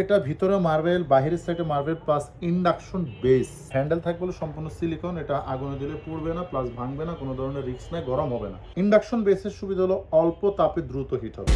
এটা ভিতরে মার্বেল, বাহিরের সাইডে marble plus induction base handle থাকবে সম্পূর্ণ সিলিকন এটা আগুনে দিলে পুড়বে না প্লাস ভাঙবে না, কোনো ধরনের রিস্ক নাই, গরম হবে না। ইন্ডাকশন বেসের সুবিধা হলো অল্প তাপে দ্রুত হিট হবে।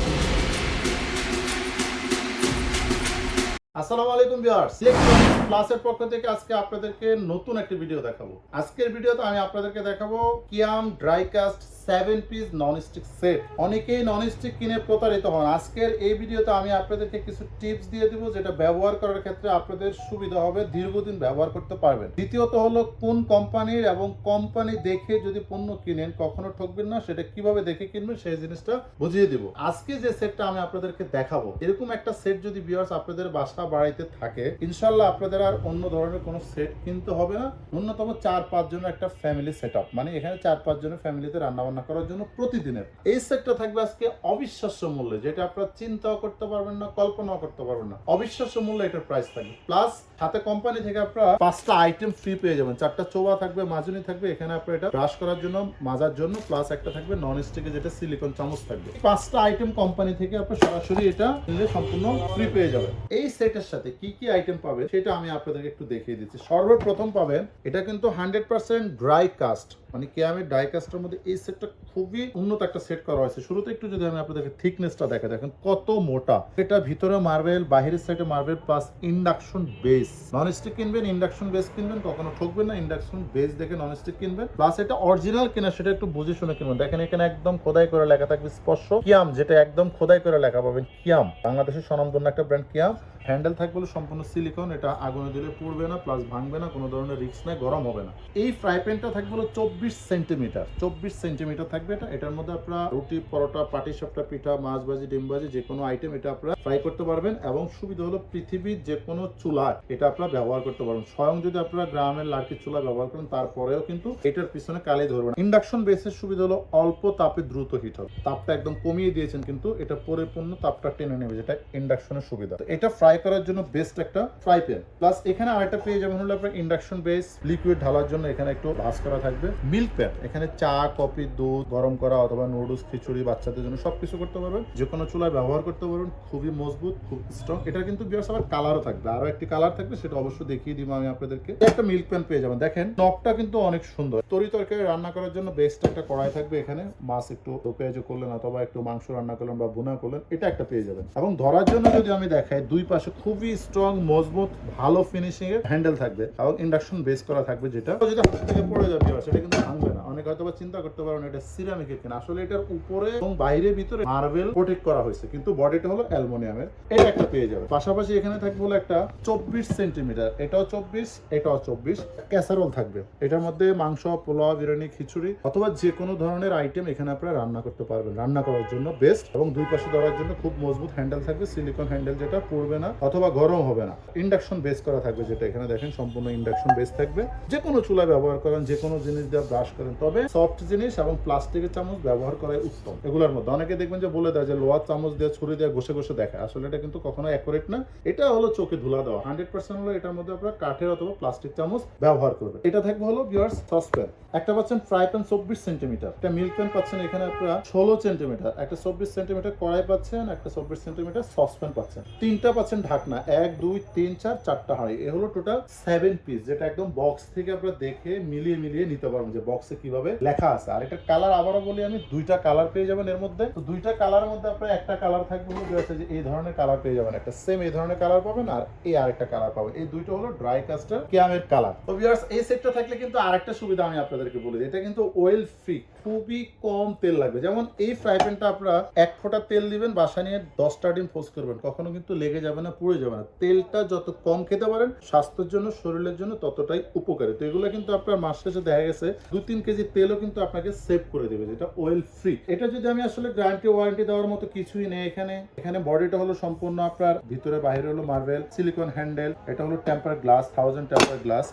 আসসালামু আলাইকুম ভিউয়ার্স। ইলেকট্রনিক্স প্লাসের পক্ষ থেকে আজকে আপনাদেরকে নতুন একটি ভিডিও দেখাবো। আজকের ভিডিওতে আমি আপনাদেরকে দেখাবো Kiam dry cast seven piece non stick set অনেকেই নন স্টিক কিনে প্রতারিত হন। আজকের এই ভিডিওতে আমি আপনাদেরকে কিছু টিপস দিয়ে দিব, যেটা ব্যবহার করার ক্ষেত্রে আপনাদের সুবিধা হবে, দীর্ঘদিন ব্যবহার করতে পারবেন। দ্বিতীয়ত হলো, কোন কোম্পানির এবং কোম্পানি দেখে যদি পণ্য কিনেন, কখনো ঠকবেন না, সেটা কীভাবে দেখে কিনবেন, সেই জিনিসটা বুঝিয়ে দিব। আজকে যে সেটটা আমি আপনাদেরকে দেখাবো, এরকম একটা সেট যদি ভিউয়ার্স আপনাদের বাসা বাড়িতে থাকে, ইনশাল্লাহ আপনাদের আর অন্য ধরনের কোনো সেট কিনতে হবে না। ন্যূনতম চার, পাঁচ জনের একটা ফ্যামিলি সেট মানে এখানে চার, পাঁচ জনের ফ্যামিলিতে রান্না বান্না করার জন্য প্রতিদিনের। এই সেটটা থাকবে আজকে অবিশ্বাস্য মূল্যে, যেটা আপনারা চিন্তাও করতে পারবেন না, কল্পনাও করতে পারবেন না। অবিশ্বাস্য মূল্যে এটার প্রাইস থাকবে। প্লাস সাথে কোম্পানি থেকে আপনারা পাঁচটা আইটেম ফ্রি পেয়ে যাবেন। চারটা চোবা থাকবে, মাজুনি থাকবে, এখানে আপনারা এটা ব্রাশ করার জন্য, মাজার জন্য প্লাস একটা থাকবে নন স্টিকে যেটা সিলিকন চামচ থাকবে। পাঁচটা আইটেম কোম্পানি থেকে আপনি সরাসরি এটা সম্পূর্ণ ফ্রি পেয়ে যাবেন। এই সেটের সাথে কি কি আইটেম পাবেন, সেটা আমি আপনাদেরকে একটু দেখিয়ে দিচ্ছি। সর্বপ্রথম পাবেন, এটা কিন্তু হান্ড্রেড পার্সেন্ট ড্রাই কাস্ট মানে কেয়ামের ড্রাই কাস্টের মধ্যে এই সেটটা খুবই উন্নত একটা সেট করা হয়েছে। শুরুতে একটু যদি আমি আপনাদেরকে থিকনেসটা দেখা দেখেন কত মোটা। এটা ভিতরে মার্বেল বাহিরের সাইডে marble plus induction base nonstick কিনবেন ইন্ডাকশন বেস কিনবেন, কখনো ঠকবেন না ইন্ডাকশন বেস দেখে ননস্টিক কিনবেন। প্লাস এটা অরিজিনাল কিনা, সেটা একটু বুঝে শুনে কিনবেন। দেখেন এখানে একদম খোদাই করে লেখা থাকবে স্পর্শ। কিয়াম, যেটা একদম খোদাই করে লেখা পাবেন কিয়াম। বাংলাদেশের স্বনামধন্য একটা ব্র্যান্ড কিয়াম। হ্যান্ডেল থাকবে সম্পূর্ণ সিলিকন, এটা আগুনে দিলে পুড়বে না প্লাস ভাঙবে না, কোনো ধরনের রিস্ক নাই, গরম হবে না। এই ফ্রাই প্যানটা থাকবে হলো চব্বিশ সেন্টিমিটার চব্বিশ সেন্টিমিটার থাকবে এটা। এটার মধ্যে আপনারা রুটি, পরোটা, পাটি সাপটা, পিঠা, মাছ ভাজি, ডিম ভাজি, যে কোনো আইটেম এটা আপনারা ফ্রাই করতে পারবেন। এবং সুবিধা হলো পৃথিবীর যে কোনো চুলায় এটা আপনারা ব্যবহার করতে পারবেন। স্বয়ং যদি আপনারা গ্রামের লার্কির চুলা ব্যবহার করেন, তারপরেও কিন্তু এটার পিছনে কালে ধরবে না। ইন্ডাকশন বেসের সুবিধা হলো অল্প তাপে দ্রুত হিট হবে। তাপটা একদম কমিয়ে দিয়েছেন কিন্তু এটা পরিপূর্ণ তাপটা টেনে নেবে, যেটা ইন্ডাকশনের সুবিধা। এটা ফ্রাই করার জন্য বেস্ট একটা ফ্রাই প্যান প্লাস এখানে আরেকটা পেয়ে যাবেন হলো আপনার ইন্ডাকশন বেস লিকুইড ঢালার জন্য এখানে একটু ভাস করা থাকবে। মিল্ক প্যান এখানে চা কফি দুধ, গরম করা অথবা নুডলস খিচুড়ি, বাচ্চাদের জন্য সবকিছু করতে পারবেন। যে কোনো চুলায় ব্যবহার করতে পারবেন। খুবই মজবুত, খুব স্ট্রং এটা কিন্তু বিয়ার্স আবার কালারও থাকবে। আরও একটি কালার থাকবে, সেটা অবশ্যই দেখিয়ে দিব আমি আপনাদেরকে। একটা মিল্ক প্যান পেয়ে যাবেন। দেখেন নবটা কিন্তু অনেক সুন্দর। তরি তরকারি রান্না করার জন্য বেস্ট একটা কড়াই থাকবে এখানে। মাছ একটু পেঁয়াজ করলেন অথবা একটু মাংস রান্না করলেন বা ভুনা করলেন, এটা একটা পেয়ে যাবেন। এবং ধরার জন্য যদি আমি দেখাই, দুই পাশে খুবই স্ট্রং মজবুত, ভালো ফিনিশিং এর হ্যান্ডেল থাকবে এবং ইন্ডাকশন বেস করা থাকবে যেটা। হাত থেকে পড়ে যাবে সেটা কিন্তু ভাঙবে হয়তো বা চিন্তা করতে পারেন এটা সিরামিকের কিনা। আসলে এটার উপরে এবং বাইরে ভিতরে মার্বেল প্রোটেক্ট করা হয়েছে, কিন্তু বডিটা হলো অ্যালুমিনিয়ামের। এটা একটা পেয়ে যাবে। পাশাপাশি এখানে থাকবে হলো একটা চব্বিশ সেন্টিমিটার এটাও চব্বিশ এটাও চব্বিশ। ক্যাসারোল থাকবে। এটার মধ্যে মাংস, পোলাও, বিরিয়ানি, খিচুড়ি অথবা যে কোনো ধরনের আইটেম এখানে আপনারা রান্না করতে পারবেন। রান্না করার জন্য বেস্ট এবং দুই পাশে ধরার জন্য খুব মজবুত হ্যান্ডেল থাকবে। সিলিকন হ্যান্ডেল যেটা পড়বে না অথবা গরম হবে না। ইন্ডাকশন বেস করা থাকবে যেটা এখানে দেখেন, সম্পূর্ণ ইন্ডাকশন বেস থাকবে। যে কোনো চুলা ব্যবহার করেন যে কোনো জিনিস দিয়ে ব্রাশ করেন, তবে সফট জিনিস এবং প্লাস্টিকের চামচ ব্যবহার করাই উত্তম। এগুলোর মধ্যে অনেকে দেখবেন যে বলে দেয় যে লোহার চামচ দিয়ে, ছুরি দিয়ে ঘষে ঘষে দেখায়। আসলে এটা কিন্তু কখনো অ্যাকুরেট না। এটা হলো চোখে ধুলা দেওয়া। হান্ড্রেড পার্সেন্ট হলো এটার মধ্যে আপনারা কাঠের অথবা প্লাস্টিক চামচ ব্যবহার করবেন এটা থাকবে হলো বিয়ার্স সসপ্যান একটা পাচ্ছেন ফ্রাই প্যান চব্বিশ সেন্টিমিটার একটা মিল্ক প্যান পাচ্ছেন এখানে আপনারা ষোলো সেন্টিমিটার একটা চব্বিশ সেন্টিমিটার কড়াই পাচ্ছেন, একটা চব্বিশ সেন্টিমিটার সসপ্যান পাচ্ছেন। তিনটা পাচ্ছেন ঢাকনা। এক, দুই, তিন, চার, চারটা হাঁড়ি। এ হলো টোটাল সেভেন পিস যেটা একদম বক্স থেকে আপনারা দেখে মিলিয়ে মিলিয়ে নিতে পারবেন যে বক্সে কীভাবে লেখা আছে। আর এটা কালার আবারও বলি আমি, দুইটা কালার পেয়ে যাবেন এর মধ্যে। তো দুইটা কালারের মধ্যে আপনার একটা কালার থাকবে হলো যে যে এই ধরনের কালার পেয়ে যাবেন। একটা সেম এই ধরনের কালার পাবেন আর এই আরেকটা কালার পাবেন। এই দুইটা হলো ড্রাই কাস্টার ক্যামের কালার তো ভিউয়ার্স এই সেটটা থাকলে কিন্তু আরেকটা সুবিধা আমি আপনাদেরকে বলি এটা কিন্তু অয়েল ফ্রি খুবই কম তেল লাগবে। যেমন এই ফ্রাই প্যানটা আপনারা এক ফোঁটা তেল দিবেন বাসা নিয়ে দশটা ডিম পোস্ট করবেন। কখনো কিন্তু লেগে যাবে না, পুড়ে যাবে না। তেলটা যত কম খেতে পারেন, স্বাস্থ্যের জন্য, শরীরের জন্য ততটাই উপকারী। তো এগুলো কিন্তু আপনার মাস শেষে দেখা গেছে দু তিন কেজি তেলও কিন্তু আপনাকে সেভ করে দেবে, যেটা অয়েল ফ্রি এটা যদি আমি আসলে গ্যারান্টি ওয়ারেন্টি দেওয়ার মতো কিছুই নেই এখানে। এখানে বডিটা হলো সম্পূর্ণ আপনার, ভিতরে বাইরে হলো মার্বেল সিলিকন হ্যান্ডেল এটা হলো temper glass thousand temper glass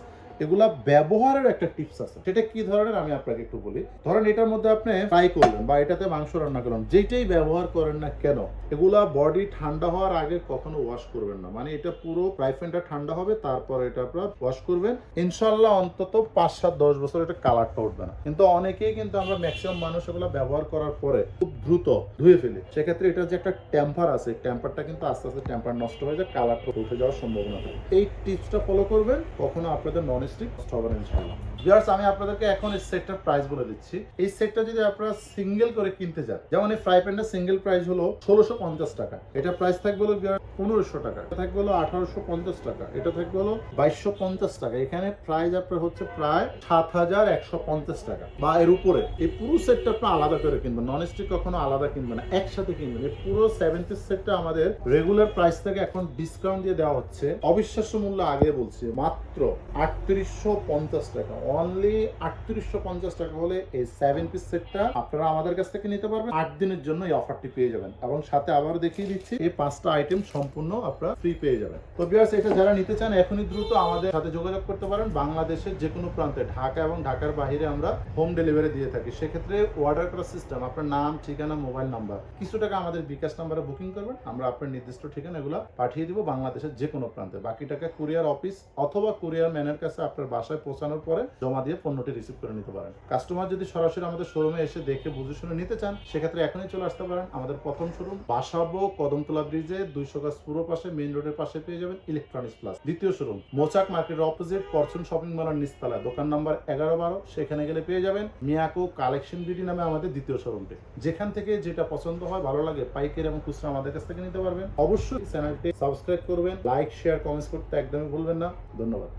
এগুলা ব্যবহারের একটা টিপস আছে। সেটা কি ধরনের আমি আপনাকে একটু বলি। ধরেন এটার মধ্যে আপনি ফ্রাই করলেন বা এটাতে মাংস রান্না করলেন যেটাই ব্যবহার করেন না কেন, এগুলা বডি ঠান্ডা হওয়ার আগে কখনো ওয়াশ করবেন না। মানে এটা পুরো ফ্রাই প্যানটা ঠান্ডা হবে, তারপর এটা আপনারা ওয়াশ করবেন। ইনশাল্লাহ অন্তত পাঁচ সাত দশ বছর এটা কালারটা উঠবে না। কিন্তু অনেকেই কিন্তু আমরা ম্যাক্সিমাম মানুষ এগুলো ব্যবহার করার পরে খুব দ্রুত ধুয়ে ফেলি। সেক্ষেত্রে এটা যে একটা টেম্পার আছে ট্যাম্পারটা কিন্তু আস্তে আস্তে ট্যাম্পার নষ্ট হয়ে যায় কালারটা উঠে যাওয়ার সম্ভাবনা থাকে। এই টিপসটা ফলো করবেন, কখনো আপনাদের নন স্টিক নষ্ট হবে না ইনশাল্লাহ ভিউয়ার্স আমি আপনাদেরকে এখন এই সেটটার প্রাইস বলে দিচ্ছি। এই সেটটা যদি আপনারা সিঙ্গেল করে কিনতে যান, যেমন এই ফ্রাই প্যানটা সিঙ্গেল প্রাইস হলো ষোলোশো পঞ্চাশ টাকা। এটা প্রাইস থাকবে হলো পনেরোশো টাকা। এটা থাকবে হলো আঠারোশো পঞ্চাশ টাকা। এটা থাকবে হলো বাইশশো পঞ্চাশ টাকা। এখানে প্রাইস আপনার হচ্ছে প্রায় সাত হাজার একশো পঞ্চাশ টাকা। বা এর উপরে, এই পুরো সেটটা আপনার আলাদা করে কিনবেন। নন স্টিক কখনো আলাদা কিনবেন না, একসাথে কিনবেন। এই পুরো সেভেন সেটটা আমাদের রেগুলার প্রাইস থেকে এখন ডিসকাউন্ট দিয়ে দেওয়া হচ্ছে। অবিশ্বাস্য মূল্য আগে বলছি, মাত্র আটত্রিশশো পঞ্চাশ টাকা। অনলি আটত্রিশশো পঞ্চাশ টাকা হলে এই সেভেন পিস সেটটা আপনারা আমাদের কাছ থেকে নিতে পারবেন। আট দিনের জন্য এই অফারটি পেয়ে যাবেন। এবং সাথে আবার দেখিয়ে দিচ্ছি, এই পাঁচটা আইটেম সম্পূর্ণ আপনারা ফ্রি পেয়ে যাবেন। তো বিয়ার্স এটা যারা নিতে চান, এখনই দ্রুত আমাদের সাথে যোগাযোগ করতে পারেন। বাংলাদেশের যে কোনো প্রান্তে, ঢাকা এবং ঢাকার বাইরে আমরা হোম ডেলিভারি দিয়ে থাকি। সেক্ষেত্রে অর্ডার করার সিস্টেম আপনার নাম, ঠিকানা মোবাইল নাম্বার কিছু টাকা আমাদের বিকাশ নাম্বারে বুকিং করবেন। আমরা আপনার নির্দিষ্ট ঠিকানা এগুলো পাঠিয়ে দিব বাংলাদেশের যে কোনো প্রান্তে। বাকি টাকা কুরিয়ার অফিস অথবা কুরিয়ার ম্যানের কাছে আপনার বাসায় পৌঁছানোর পরে জমা দিয়ে পণ্যটি রিসিভ করে নিতে পারেন। কাস্টমার যদি সরাসরি আমাদের শোরুমে এসে দেখে, বুঝে শুনে নিতে চান, সেক্ষেত্রে এখনই চলে আসতে পারেন আমাদের প্রথম শোরুম বাসাবো, কদমতলা ব্রিজে দুইশো গাছ পুরো পাশে মেইন রোডের পাশে পেয়ে যাবেন ইলেকট্রনিক্স প্লাস দ্বিতীয় শোরুম মোচাক মার্কেটের অপোজিট ফরচুন শপিং মলের নিচতলা দোকান নাম্বার এগারো বারো, সেখানে গেলে পেয়ে যাবেন মিয়াকো কালেকশন বিডি নামে আমাদের দ্বিতীয় শোরুমটি যেখান থেকে যেটা পছন্দ হয়, ভালো লাগে, পাইকারি এবং খুচরা আমাদের কাছ থেকে নিতে পারবেন। অবশ্যই চ্যানেলটি সাবস্ক্রাইব করবেন লাইক শেয়ার কমেন্টস করতে একদমই ভুলবেন না। ধন্যবাদ।